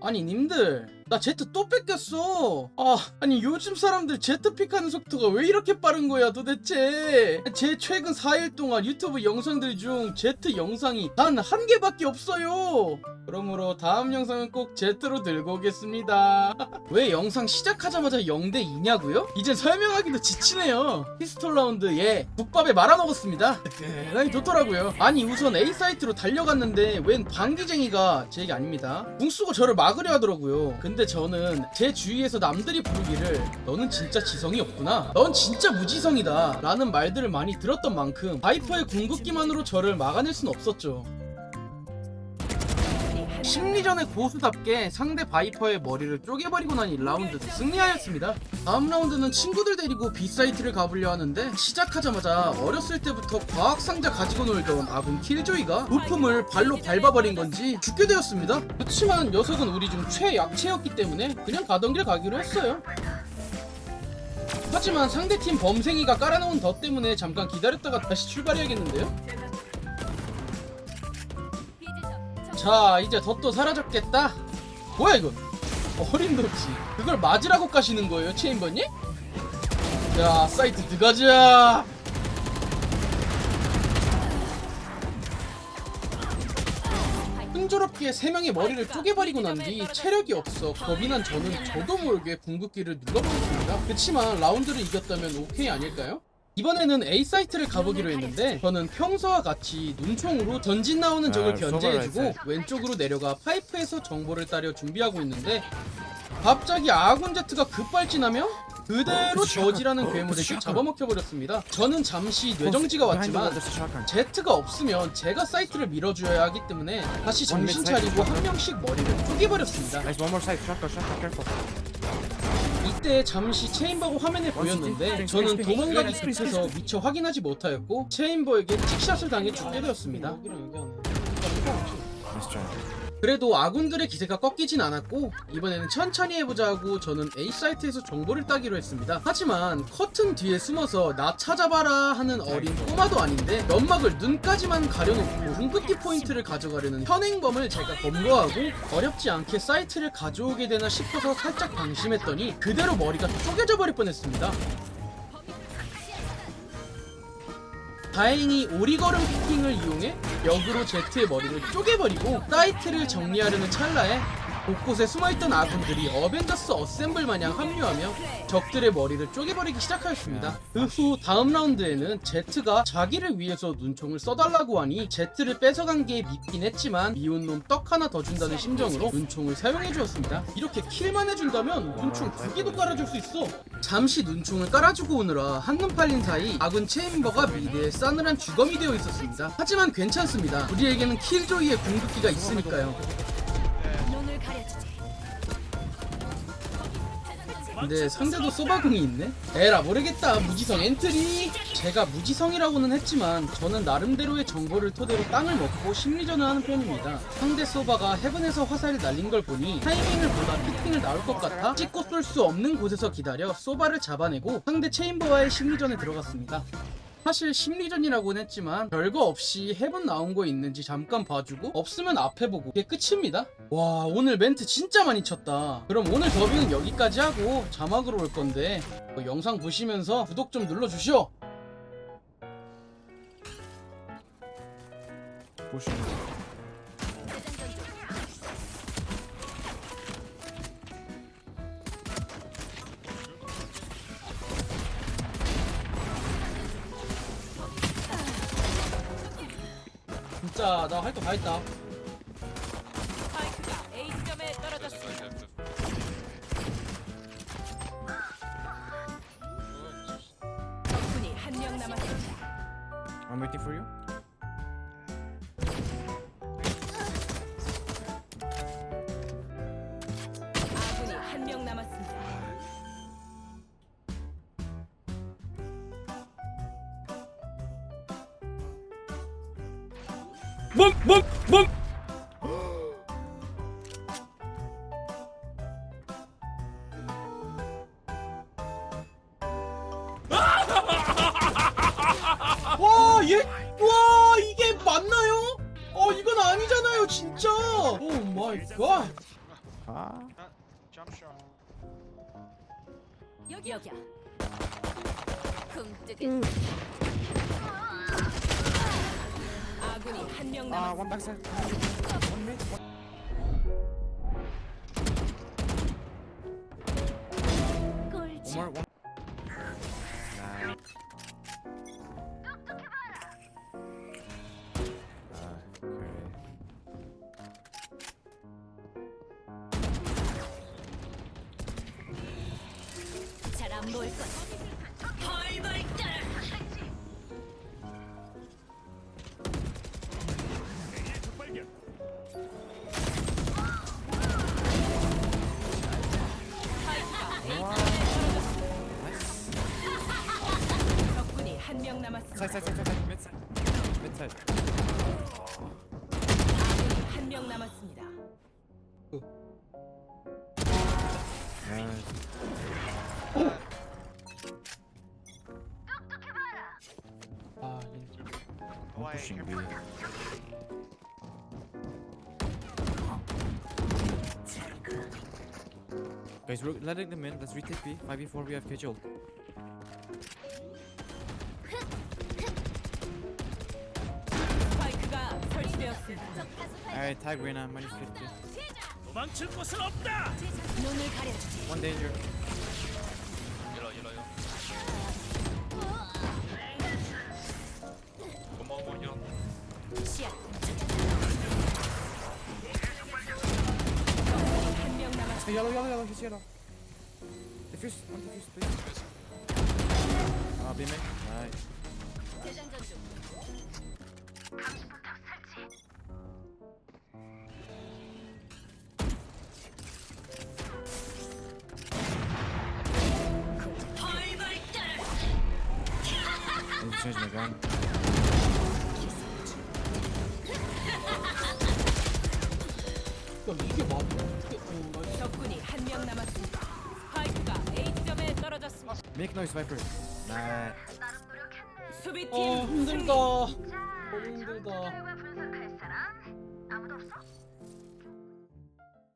아니 님들 나 제트 또 뺏겼어. 아 아니 요즘 사람들 제트 픽하는 속도가 왜 이렇게 빠른 거야 도대체? 제 최근 4일 동안 유튜브 영상들 중 제트 영상이 단 한 개밖에 없어요. 그러므로 다음 영상은 꼭 제트로 들고 오겠습니다. 왜 영상 시작하자마자 0대 2냐고요? 이젠 설명하기도 지치네요. 피스톨 라운드 예 국밥에 말아먹었습니다. 대단히 좋더라고요. 아니 우선 A사이트로 달려갔는데 웬 방귀쟁이가 제 얘기 아닙니다. 궁 쓰고 저를 막으려 하더라고요. 근데 저는 제 주위에서 남들이 부르기를 너는 진짜 지성이 없구나. 넌 진짜 무지성이다. 라는 말들을 많이 들었던 만큼 바이퍼의 궁극기만으로 저를 막아낼 순 없었죠 심리전의 고수답게 상대 바이퍼의 머리를 쪼개버리고 난 1라운드 승리하였습니다. 다음 라운드는 친구들 데리고 B사이트를 가보려 하는데 시작하자마자 어렸을 때부터 과학상자 가지고 놀던 아군 킬조이가 부품을 발로 밟아버린 건지 죽게 되었습니다. 그렇지만 녀석은 우리 중 최약체였기 때문에 그냥 가던 길 가기로 했어요. 하지만 상대팀 범생이가 깔아놓은 덫 때문에 잠깐 기다렸다가 다시 출발해야겠는데요? 자 이제 덫도 사라졌겠다. 뭐야 이건? 어림도 없이. 그걸 맞으라고 까시는 거예요 체인버님? 자 사이트 들어가자. 순조롭게 세 명의 머리를 쪼개버리고 난 뒤 체력이 없어 겁이 난 저는 저도 모르게 궁극기를 눌러버렸습니다. 그치만 라운드를 이겼다면 오케이 아닐까요? 이번에는 A 사이트를 가보기로 했는데 저는 평소와 같이 눈총으로 전진 나오는 적을 아, 견제해주고. 왼쪽으로 내려가 파이프에서 정보를 따려 준비하고 있는데 갑자기 아군 제트가 급발진하며 그대로 저지라는 괴물에게 잡아먹혀버렸습니다. 저는 잠시 뇌정지가 왔지만 제트가 없으면 제가 사이트를 밀어줘야 하기 때문에 다시 정신 차리고 한 명씩 머리를 쪼개버렸습니다. 때 잠시 체인버가 화면에 보였는데 저는 도망가기 급해서 미처 확인하지 못하였고 체인버에게 틱샷을 당해 죽게 되었습니다. 그래도 아군들의 기세가 꺾이진 않았고 이번에는 천천히 해보자 하고 저는 A 사이트에서 정보를 따기로 했습니다. 하지만 커튼 뒤에 숨어서 나 찾아봐라 하는 어린 꼬마도 아닌데 연막을 눈까지만 가려놓고 궁극기 포인트를 가져가려는 현행범을 제가 검거하고 어렵지 않게 사이트를 가져오게 되나 싶어서 살짝 방심했더니 그대로 머리가 쪼개져 버릴 뻔했습니다. 다행히 오리걸음 피킹을 이용해 역으로 제트의 머리를 쪼개버리고 사이트를 정리하려는 찰나에 곳곳에 숨어있던 아군들이 어벤져스 어셈블 마냥 합류하며 적들의 머리를 쪼개버리기 시작하였습니다. 그 후 다음 라운드에는 제트가 자기를 위해서 눈총을 써달라고 하니 제트를 뺏어간 게 밉긴 했지만 미운 놈 떡 하나 더 준다는 심정으로 눈총을 사용해 주었습니다. 이렇게 킬만 해준다면 눈총 두 개도 깔아줄 수 있어. 잠시 눈총을 깔아주고 오느라 한눈 팔린 사이 아군 체인버가 미드에 싸늘한 주검이 되어 있었습니다. 하지만 괜찮습니다. 우리에게는 킬조이의 궁극기가 있으니까요. 근데 상대도 소바궁이 있네? 에라 모르겠다. 무지성 엔트리. 제가 무지성이라고는 했지만 저는 나름대로의 정보를 토대로 땅을 먹고 심리전을 하는 편입니다. 상대 소바가 헤븐에서 화살을 날린 걸 보니 타이밍을 보다 피팅을 나올 것 같아 찍고 쏠 수 없는 곳에서 기다려 소바를 잡아내고 상대 체인버와의 심리전에 들어갔습니다 사실 심리전이라고는 했지만 별거 없이 해본 나온 거 있는지 잠깐 봐주고 없으면 앞에 보고 그게 끝입니다 와 오늘 멘트 진짜 많이 쳤다 그럼 오늘 더빙은 여기까지 하고 자막으로 올 건데 어, 영상 보시면서 구독 좀 눌러주시오 Pushing. 진짜 나 할 거 다 했다 스파이크가 A 지점에 떨어졌습니다. 적군이 한 명 남았습니다. I'm waiting for you. 멈! 멈! 멈! 와, 얘, 와, 이게 맞나요? 어, 이건 아니잖아요, 진짜. 오 마이 갓. Shot. 여기 여기야. 금 한명 Ah, 남았습니다. Ah, okay. 잘안 보일 거야. Side, side, side, side, side. Mid side. Mid side. 아군이 한 명 남았습니다. Nice. 아 얘. One Why? pushing B. Guys, we're letting them in. Let's retake B. 5v4, we have KJ ult. 스파이크가 설치되었습니다. Alright, tag Reyna, minus 50. 도망칠 곳은 없다. 눈을 가려주지. One danger. 일어 일어요 고마워 일어 시야. 한명 남았습니다. Hey, yellow, yellow, yellow, he's yellow. Defuse, one defuse, please. Ah, B main. Nice. 재장전 중. Change my gun. 야 이게 맞아? 이게 어, 나 적군이 한 명 남았습니다. 스파이크가 A 지점에 떨어졌습니다. Make noise, Viper. Nice. 수비팀 어. 힘들다. 너무 힘들다.